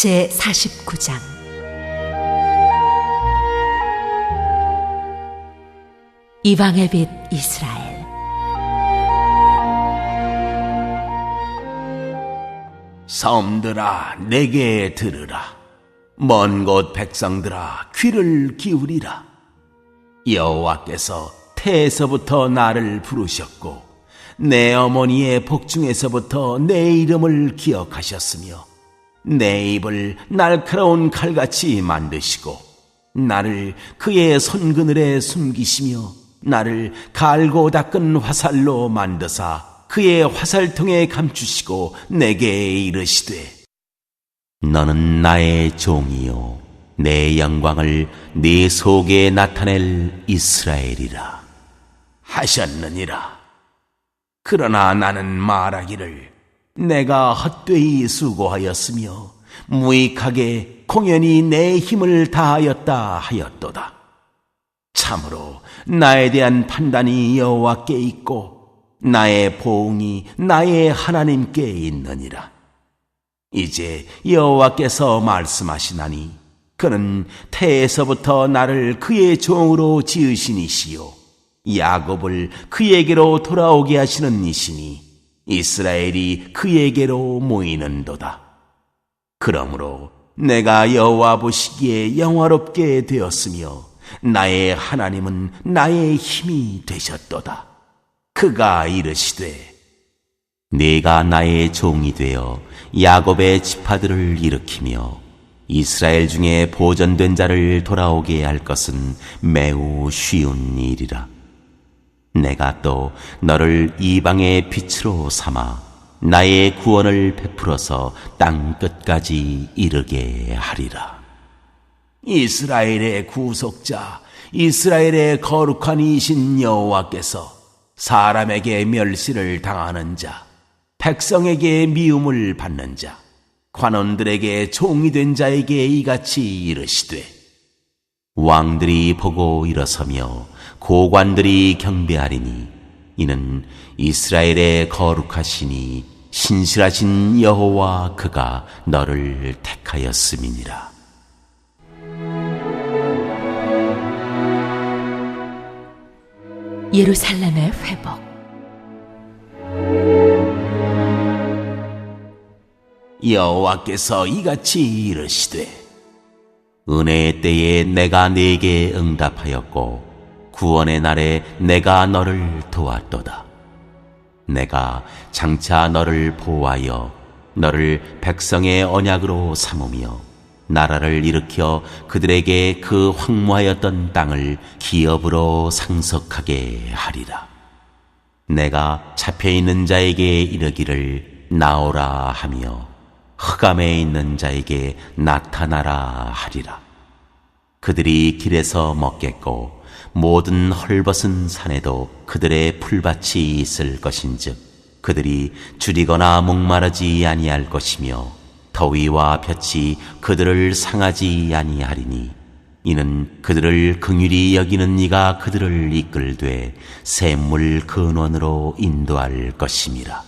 제 49장. 이방의 빛 이스라엘. 섬들아 내게 들으라. 먼 곳 백성들아 귀를 기울이라. 여호와께서 태에서부터 나를 부르셨고 내 어머니의 복중에서부터 내 이름을 기억하셨으며 내 입을 날카로운 칼같이 만드시고 나를 그의 손그늘에 숨기시며 나를 갈고 닦은 화살로 만드사 그의 화살통에 감추시고 내게 이르시되 너는 나의 종이요 내 영광을 네 속에 나타낼 이스라엘이라 하셨느니라. 그러나 나는 말하기를 내가 헛되이 수고하였으며 무익하게 공연히 내 힘을 다하였다 하였도다. 참으로 나에 대한 판단이 여호와께 있고 나의 보응이 나의 하나님께 있느니라. 이제 여호와께서 말씀하시나니 그는 태에서부터 나를 그의 종으로 지으신 이시요 야곱을 그에게로 돌아오게 하시는 이시니 이스라엘이 그에게로 모이는도다. 그러므로 내가 여호와 보시기에 영화롭게 되었으며 나의 하나님은 나의 힘이 되셨도다. 그가 이르시되 네가 나의 종이 되어 야곱의 지파들을 일으키며 이스라엘 중에 보존된 자를 돌아오게 할 것은 매우 쉬운 일이라. 내가 또 너를 이방의 빛으로 삼아 나의 구원을 베풀어서 땅 끝까지 이르게 하리라. 이스라엘의 구속자, 이스라엘의 거룩한 이신 여호와께서 사람에게 멸시를 당하는 자, 백성에게 미움을 받는 자, 관원들에게 종이 된 자에게 이같이 이르시되 왕들이 보고 일어서며 고관들이 경배하리니 이는 이스라엘의 거룩하시니 신실하신 여호와 그가 너를 택하였음이니라. 예루살렘의 회복 여호와께서 이같이 이르시되 은혜의 때에 내가 네게 응답하였고 구원의 날에 내가 너를 도왔도다. 내가 장차 너를 보호하여 너를 백성의 언약으로 삼으며 나라를 일으켜 그들에게 그 황무하였던 땅을 기업으로 상속하게 하리라. 내가 잡혀 있는 자에게 이르기를 나오라 하며 흑암에 있는 자에게 나타나라 하리라. 그들이 길에서 먹겠고 모든 헐벗은 산에도 그들의 풀밭이 있을 것인즉 그들이 줄이거나 목마르지 아니할 것이며 더위와 볕이 그들을 상하지 아니하리니 이는 그들을 긍휼히 여기는 이가 그들을 이끌되 샘물 근원으로 인도할 것임이라.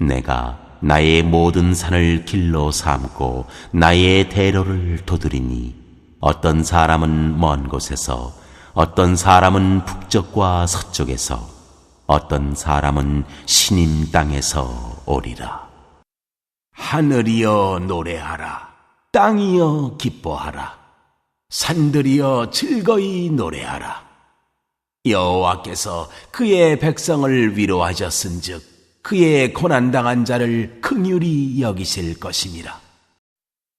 내가 나의 모든 산을 길로 삼고 나의 대로를 도드리니 어떤 사람은 먼 곳에서 어떤 사람은 북쪽과 서쪽에서 어떤 사람은 신임 땅에서 오리라. 하늘이여 노래하라. 땅이여 기뻐하라. 산들이여 즐거이 노래하라. 여호와께서 그의 백성을 위로하셨은즉 그의 고난당한 자를 긍휼히 여기실 것임이라.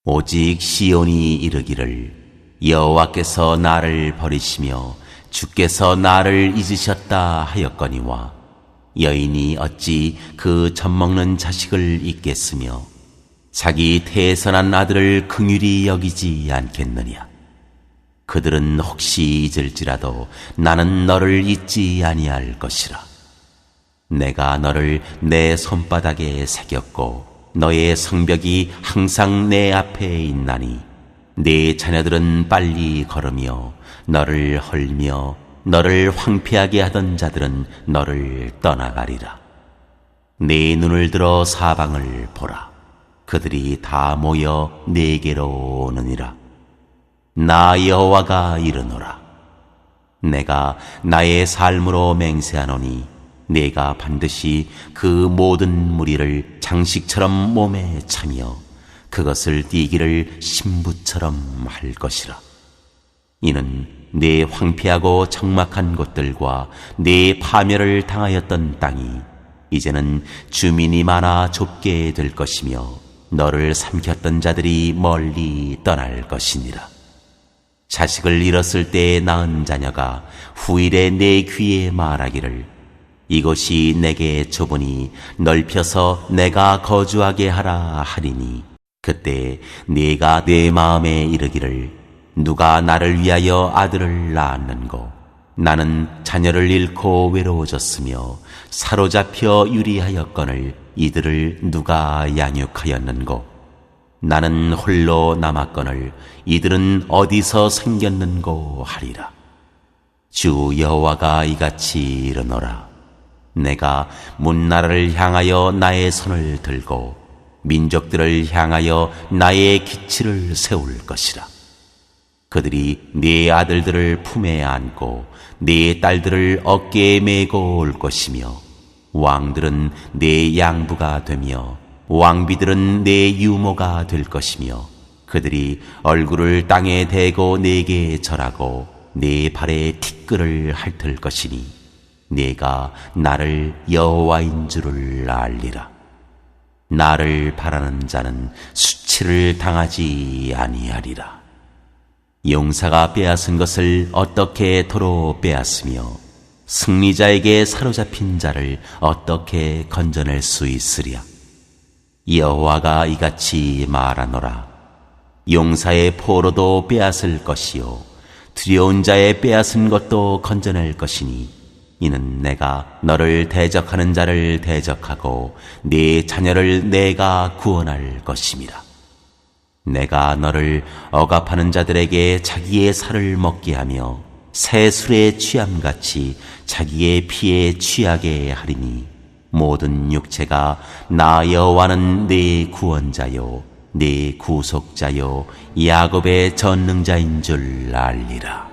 오직 시온이 이르기를 여호와께서 나를 버리시며 주께서 나를 잊으셨다 하였거니와 여인이 어찌 그 젖먹는 자식을 잊겠으며 자기 난 아들을 긍휼히 여기지 않겠느냐? 그들은 혹시 잊을지라도 나는 너를 잊지 아니할 것이라. 내가 너를 내 손바닥에 새겼고 너의 성벽이 항상 내 앞에 있나니 네 자녀들은 빨리 걸으며 너를 헐며 너를 황폐하게 하던 자들은 너를 떠나가리라. 네 눈을 들어 사방을 보라. 그들이 다 모여 내게로 오느니라. 나 여호와가 이르노라. 내가 나의 삶으로 맹세하노니 내가 반드시 그 모든 무리를 장식처럼 몸에 차며 그것을 띠기를 신부처럼 할 것이라. 이는 내 황폐하고 적막한 곳들과 내 파멸을 당하였던 땅이 이제는 주민이 많아 좁게 될 것이며 너를 삼켰던 자들이 멀리 떠날 것이니라. 자식을 잃었을 때 낳은 자녀가 후일에 내 귀에 말하기를 이곳이 내게 좁으니 넓혀서 내가 거주하게 하라 하리니 그때 네가 내 마음에 이르기를 누가 나를 위하여 아들을 낳았는고? 나는 자녀를 잃고 외로워졌으며 사로잡혀 유리하였거늘 이들을 누가 양육하였는고? 나는 홀로 남았거늘 이들은 어디서 생겼는고 하리라. 주 여호와가 이같이 이르노라. 내가 문나라를 향하여 나의 손을 들고 민족들을 향하여 나의 기치를 세울 것이라 그들이 네 아들들을 품에 안고 네 딸들을 어깨에 메고 올 것이며 왕들은 네 양부가 되며 왕비들은 내 유모가 될 것이며 그들이 얼굴을 땅에 대고 내게 절하고 내 발에 티끌을 핥을 것이니 내가 나를 여호와인 줄을 알리라. 나를 바라는 자는 수치를 당하지 아니하리라. 용사가 빼앗은 것을 어떻게 도로 빼앗으며 승리자에게 사로잡힌 자를 어떻게 건져낼 수 있으랴. 여호와가 이같이 말하노라. 용사의 포로도 빼앗을 것이요. 두려운 자의 빼앗은 것도 건져낼 것이니 이는 내가 너를 대적하는 자를 대적하고 네 자녀를 내가 구원할 것임이라. 내가 너를 억압하는 자들에게 자기의 살을 먹게 하며 새 술에 취함같이 자기의 피에 취하게 하리니 모든 육체가 나 여호와는 네 구원자요 네 구속자요 야곱의 전능자인 줄 알리라.